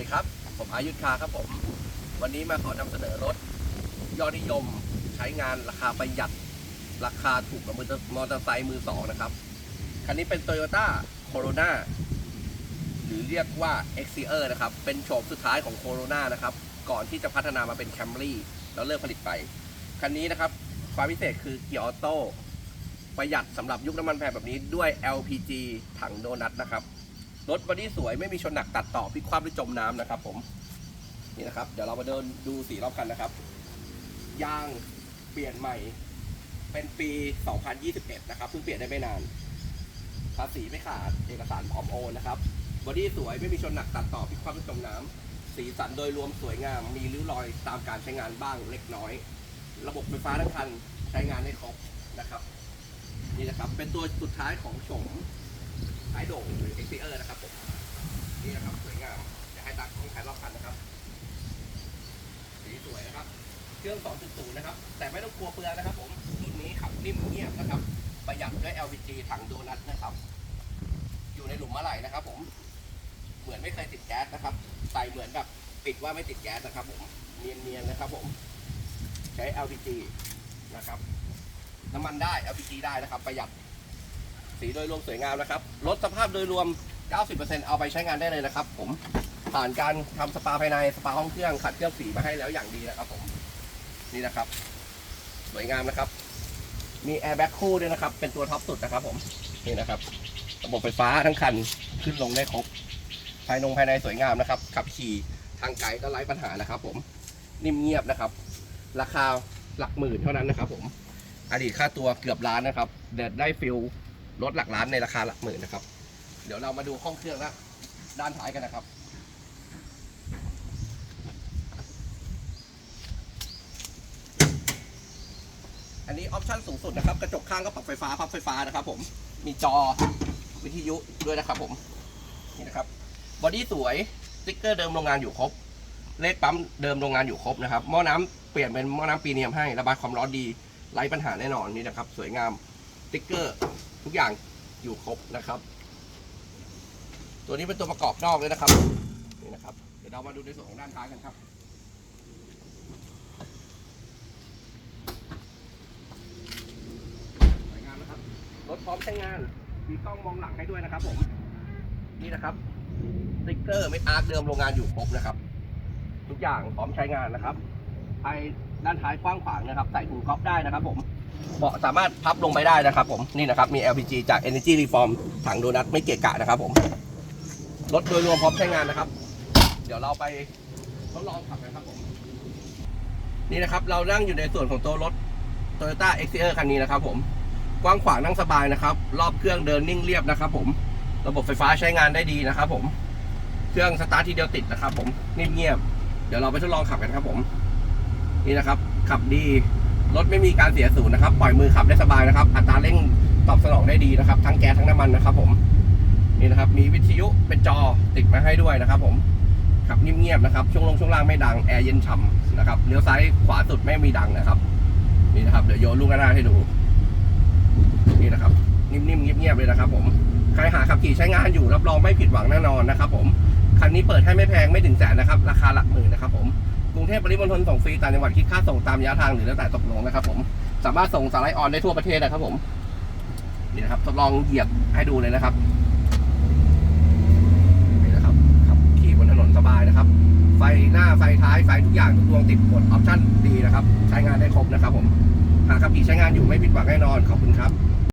ดีครับ ผมอายุทธคาครับผม วันนี้มาขอนำเสนอรถ ยอดนิยมใช้งานราคาประหยัด ราคาถูกกว่ามอเตอร์ไซค์มือสองนะครับ คันนี้เป็น Toyota Corona หรือเรียกว่า x c e r นะครับ เป็นโฉมสุดท้ายของ Corona นะครับ ก่อนที่จะพัฒนามาเป็น Camry แล้วเลิกผลิตไป คันนี้นะครับ ความพิเศษคือเกียร์ออโต้ประหยัดสำหรับยุคน้ำมันแพงแบบนี้ด้วย LPG ถังโดนัทนะครับ รถบอดี้สวยไม่มีชนหนักตัดต่อพลิกคว่ำหรือจมน้ำนะครับผมนี่นะครับ เดี๋ยวเรามาเดินดูสีรอบคันนะครับ ยางเปลี่ยนใหม่ เป็นปี 2021 นะครับเพิ่งเปลี่ยนได้ไม่นานภาษีไม่ขาดเอกสารพร้อมโอนนะครับบอดี้สวยไม่มีชนหนักตัดต่อพลิกคว่ำหรือจมน้ำสีสันโดยรวมสวยงาม มีริ้วรอยตามการใช้งานบ้างเล็กน้อย ระบบไฟฟ้าทั้งคันใช้งานได้ครบนะครับ นี่นะครับเป็นตัวสุดท้ายของโฉม ท้ายโด่งหรือ x อ r นะครับผมนี่นะครับสวยงามจะให้ตักของแผนรอบคันนะครับ สีสวยนะครับ เครื่อง 2.0 นะครับ แต่ไม่ต้องกลัวเปลืองนะครับ ผมรุ่นนี้ขับนิ่มเงียบนะครับ ประหยัดด้วย LPG ถังโดนัทนะครับ อยู่ในหลุมมะไหลนะครับ ผมเหมือนไม่เคยติดแก๊สนะครับใส่เหมือนแบบปิดว่าไม่ติดแก๊สนะครับ ผมเนียนๆนะครับ ผมใช้ LPG นะครับ น้ำมันได้ LPG ได้นะครับ ประหยัด สีโดยรวมสวยงามนะครับรถสภาพโดยรวม 90%เอาไปใช้งานได้เลยนะครับ ผมผ่านการทำสปาภายในสปาห้องเครื่องขัดเครื่องสีมาให้แล้วอย่างดีนะครับ ผมนี่นะครับ สวยงามนะครับ มีแอร์แบ็กคู่ด้วยนะครับ เป็นตัวท็อปสุดนะครับ ผมนี่นะครับ ระบบไฟฟ้าทั้งคันขึ้นลงได้ครบภายนงภายในสวยงามนะครับ ขับขี่ทางไกลก็ไร้ปัญหานะครับ ผมนิ่มเงียบนะครับ ราคาหลักหมื่นเท่านั้นนะครับ ผมอดีตค่าตัวเกือบล้านนะครับเด็ดได้ฟิล รถหลักล้านในราคาหลักหมื่นนะครับ เดี๋ยวเรามาดูห้องเครื่องและด้านท้ายกันนะครับ อันนี้ออปชั่นสูงสุดนะครับ กระจกข้างก็ปรับไฟฟ้าพับไฟฟ้านะครับ ผมมีจอวิทยุด้วยนะครับ ผมนี่นะครับบอดี้สวยสติ๊กเกอร์เดิมโรงงานอยู่ครบ เลขปั๊มเดิมโรงงานอยู่ครบนะครับหม้อน้ำเปลี่ยนเป็นหม้อน้ำปีเนียมให้ระบายความร้อนดีไร้ปัญหาแน่นอนนี่นะครับ สวยงามสติ๊กเกอร์ ทุกอย่างอยู่ครบนะครับ ตัวนี้เป็นตัวประกอบนอกเลยนะครับนี่นะครับ เดี๋ยวเรามาดูในส่วนของด้านท้ายกันครับสวยงามนะครับรถพร้อมใช้งานมีกล้องมองหลังให้ด้วยนะครับผมนี่นะครับสติ๊กเกอร์เม็ดอาร์คเดิมโรงงานอยู่ครบนะครับ ทุกอย่างพร้อมใช้งานนะครับภายด้านท้ายกว้างขวางนะครับ ใส่ถุงก๊อฟได้นะครับผม เบาะสามารถพับลงไปได้นะครับผมนี่นะครับมี LPG จาก Energy Reform ถังโดนัทไม่เกะกะนะครับผมรถโดยรวมพร้อมใช้งานนะครับ เดี๋ยวเราไปทดลองขับกันครับผมนี่นะครับเรานั่งอยู่ในส่วนของตัวรถ Toyota x c e r คันนี้นะครับผมกว้างขวางนั่งสบายนะครับ รอบเครื่องเดินนิ่งเรียบนะครับผมระบบไฟฟ้าใช้งานได้ดีนะครับผมเครื่องสตาร์ททีเดียวติดนะครับผมนิ่มเงียบเดี๋ยวเราไปทดลองขับกันครับผม นี่นะครับ ขับดี รถไม่มีการเสียศูนย์นะครับ ปล่อยมือขับได้สบายนะครับ อัตราเร่งตอบสนองได้ดีนะครับ ทั้งแก๊สทั้งน้ำมันนะครับ ผม นี่นะครับ มีวิทยุเป็นจอติดมาให้ด้วยนะครับ ผมขับนิ่มเงียบนะครับ ช่วงลงช่วงล่างไม่ดัง แอร์เย็นฉ่ำนะครับ เลี้ยวซ้ายขวาสุดไม่มีดังนะครับ นี่นะครับ เดี๋ยวโยนลูกหน้าให้ดู นี่นะครับ นิ่มๆเงียบๆเลยนะครับ ผม ใครหาขับขี่ใช้งานอยู่รับรองไม่ผิดหวังแน่นอนนะครับ ผม คันนี้เปิดให้ไม่แพงไม่ถึงแสนนะครับ ราคาหลักหมื่นนะครับ ผม กรุงเทพปริมณฑลส่งฟรีต่างจังหวัดคิดค่าส่งตามระยะทางหรือแล้วแต่ตกลงนะครับผมสามารถส่งสาไลด์ออนได้ทั่วประเทศนะครับผมนี่นะครับทดลองเหยียบให้ดูเลยนะครับนี่นะครับขับขี่บนถนนสบายนะครับ ไฟหน้าไฟท้ายไฟทุกอย่างทุกดวงติดหมดออปชั่นดีนะครับ ใช้งานได้ครบนะครับผมหากขับขี่ใช้งานอยู่ไม่ผิดหวังแน่นอนขอบคุณครับ